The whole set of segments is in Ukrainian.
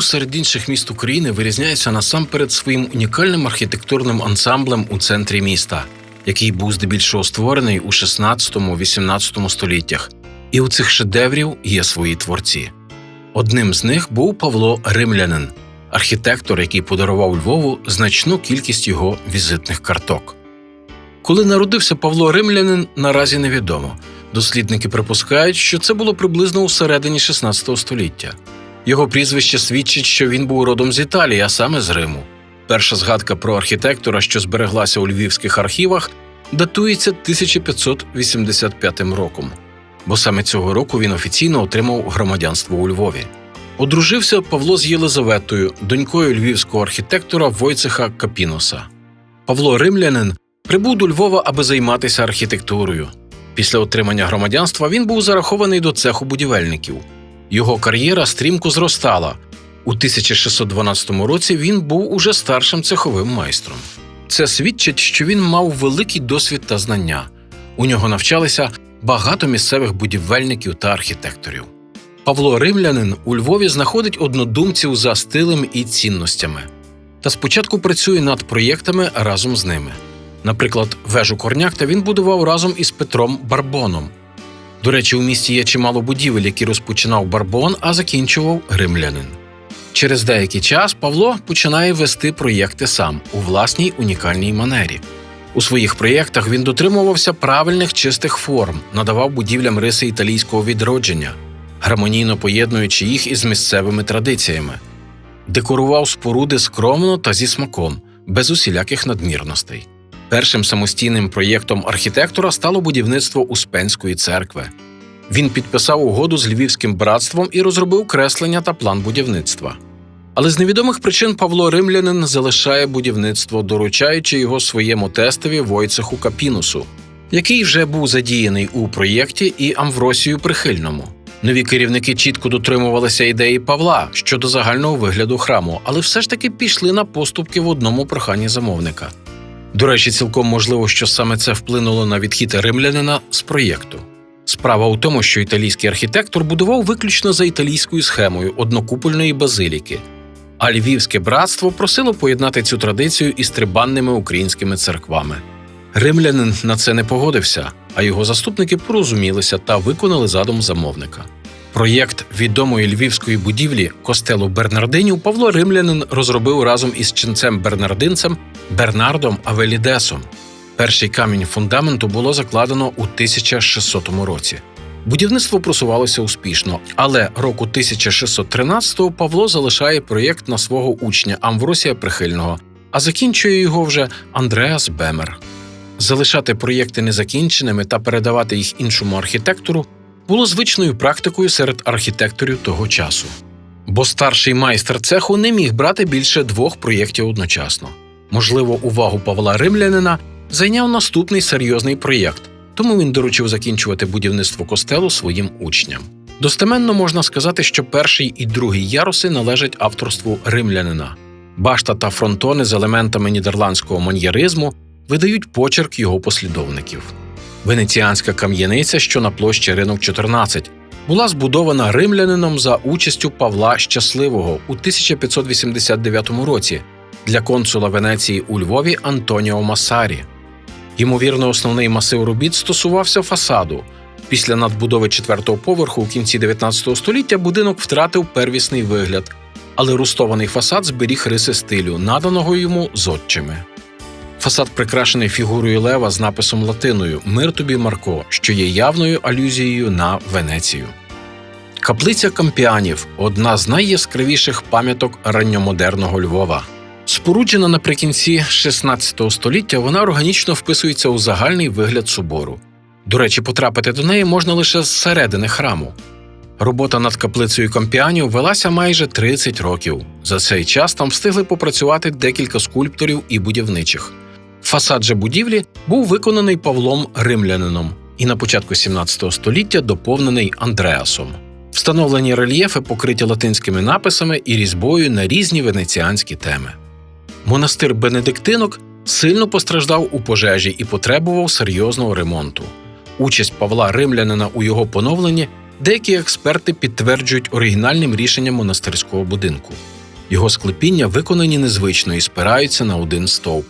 Львів серед інших міст України вирізняється насамперед своїм унікальним архітектурним ансамблем у центрі міста, який був здебільшого створений у 16-18 століттях. І у цих шедеврів є свої творці. Одним з них був Павло Римлянин, архітектор, який подарував Львову значну кількість його візитних карток. Коли народився Павло Римлянин, наразі невідомо. Дослідники припускають, що це було приблизно у середині 16 століття. Його прізвище свідчить, що він був родом з Італії, а саме з Риму. Перша згадка про архітектора, що збереглася у львівських архівах, датується 1585 роком, бо саме цього року він офіційно отримав громадянство у Львові. Одружився Павло з Єлизаветою, донькою львівського архітектора Войцеха Капіноса. Павло Римлянин прибув до Львова, аби займатися архітектурою. Після отримання громадянства він був зарахований до цеху будівельників. Його кар'єра стрімко зростала. У 1612 році він був уже старшим цеховим майстром. Це свідчить, що він мав великий досвід та знання. У нього навчалися багато місцевих будівельників та архітекторів. Павло Римлянин у Львові знаходить однодумців за стилем і цінностями. Та спочатку працює над проєктами разом з ними. Наприклад, вежу Корнякта він будував разом із Петром Барбоном. До речі, у місті є чимало будівель, які розпочинав Барбон, а закінчував римлянин. Через деякий час Павло починає вести проєкти сам у власній унікальній манері. У своїх проєктах він дотримувався правильних чистих форм, надавав будівлям риси італійського відродження, гармонійно поєднуючи їх із місцевими традиціями, декорував споруди скромно та зі смаком, без усіляких надмірностей. Першим самостійним проєктом архітектора стало будівництво Успенської церкви. Він підписав угоду з Львівським братством і розробив креслення та план будівництва. Але з невідомих причин Павло Римлянин залишає будівництво, доручаючи його своєму тестові Войцеху Капінусу, який вже був задіяний у проєкті і Амвросію Прихильному. Нові керівники чітко дотримувалися ідеї Павла щодо загального вигляду храму, але все ж таки пішли на поступки в одному проханні замовника. До речі, цілком можливо, що саме це вплинуло на відхід римлянина з проєкту. Справа у тому, що італійський архітектор будував виключно за італійською схемою однокупольної базиліки, а львівське братство просило поєднати цю традицію із трибанними українськими церквами. Римлянин на це не погодився, а його заступники порозумілися та виконали задум замовника. Проєкт відомої львівської будівлі костелу Бернардинів Павло Римлянин розробив разом із ченцем Бернардинцем Бернардом Авелідесом. Перший камінь фундаменту було закладено у 1600 році. Будівництво просувалося успішно, але року 1613-го Павло залишає проєкт на свого учня Амвросія Прихильного, а закінчує його вже Андреас Бемер. Залишати проєкти незакінченими та передавати їх іншому архітектору було звичною практикою серед архітекторів того часу. Бо старший майстер цеху не міг брати більше двох проєктів одночасно. Можливо, увагу Павла Римлянина зайняв наступний серйозний проєкт, тому він доручив закінчувати будівництво костелу своїм учням. Достеменно можна сказати, що перший і другий яруси належать авторству римлянина. Башта та фронтони з елементами нідерландського маньєризму видають почерк його послідовників. Венеціанська кам'яниця, що на площі ринок 14, була збудована римлянином за участю Павла Щасливого у 1589 році для консула Венеції у Львові Антоніо Масарі. Ймовірно, основний масив робіт стосувався фасаду. Після надбудови четвертого поверху у кінці 19 століття будинок втратив первісний вигляд, але рустований фасад зберіг риси стилю, наданого йому зодчими. Фасад прикрашений фігурою лева з написом латиною Мир тобі Марко, що є явною алюзією на Венецію. Каплиця Кампіанів одна з найяскравіших пам'яток ранньомодерного Львова. Споруджена наприкінці 16 століття, вона органічно вписується у загальний вигляд собору. До речі, потрапити до неї можна лише зсередини храму. Робота над каплицею Кампіанів велася майже 30 років. За цей час там встигли попрацювати декілька скульпторів і будівничих. Фасад же будівлі був виконаний Павлом Римлянином і на початку 17 століття доповнений Андреасом. Встановлені рельєфи покриті латинськими написами і різьбою на різні венеціанські теми. Монастир Бенедиктинок сильно постраждав у пожежі і потребував серйозного ремонту. Участь Павла Римлянина у його поновленні деякі експерти підтверджують оригінальним рішенням монастирського будинку. Його склепіння виконані незвично і спираються на один стовп.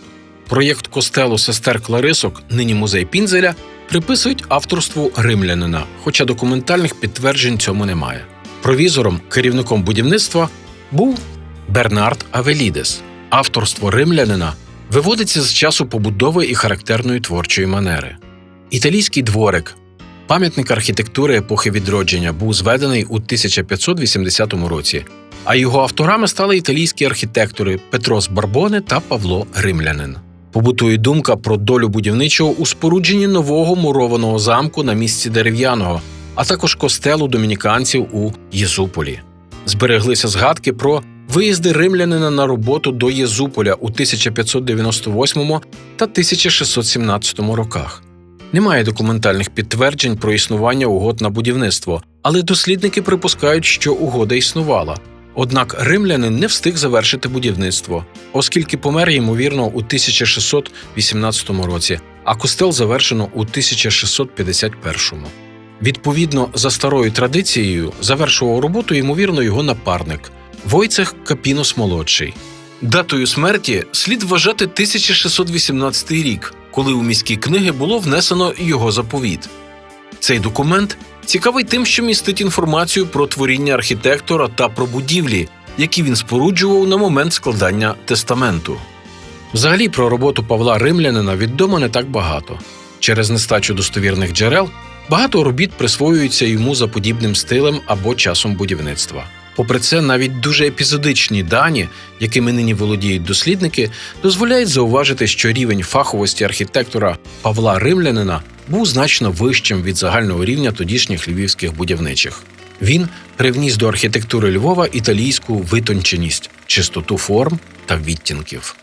Проєкт костелу сестер Кларисок, нині музей Пінзеля, приписують авторству римлянина, хоча документальних підтверджень цьому немає. Провізором, керівником будівництва був Бернард Авелідес. Авторство римлянина виводиться з часу побудови і характерної творчої манери. Італійський дворик, пам'ятник архітектури епохи відродження, був зведений у 1580 році, а його авторами стали італійські архітектори Петрос Барбоне та Павло Римлянин. Побутує думка про долю будівничого у спорудженні нового мурованого замку на місці дерев'яного, а також костелу домініканців у Єзуполі. Збереглися згадки про виїзди римлянина на роботу до Єзуполя у 1598 та 1617 роках. Немає документальних підтверджень про існування угод на будівництво, але дослідники припускають, що угода існувала. Однак римлянин не встиг завершити будівництво, оскільки помер ймовірно у 1618 році, а костел завершено у 1651. Відповідно, за старою традицією, завершував роботу ймовірно його напарник Войцех Капінос молодший. Датою смерті слід вважати 1618 рік, коли у міські книги було внесено його заповіт. Цей документ цікавий тим, що містить інформацію про творіння архітектора та про будівлі, які він споруджував на момент складання тестаменту. Взагалі про роботу Павла Римлянина відомо не так багато. Через нестачу достовірних джерел багато робіт присвоюються йому за подібним стилем або часом будівництва. Попри це, навіть дуже епізодичні дані, якими нині володіють дослідники, дозволяють зауважити, що рівень фаховості архітектора Павла Римлянина був значно вищим від загального рівня тодішніх львівських будівничих. Він привніс до архітектури Львова італійську витонченість, чистоту форм та відтінків.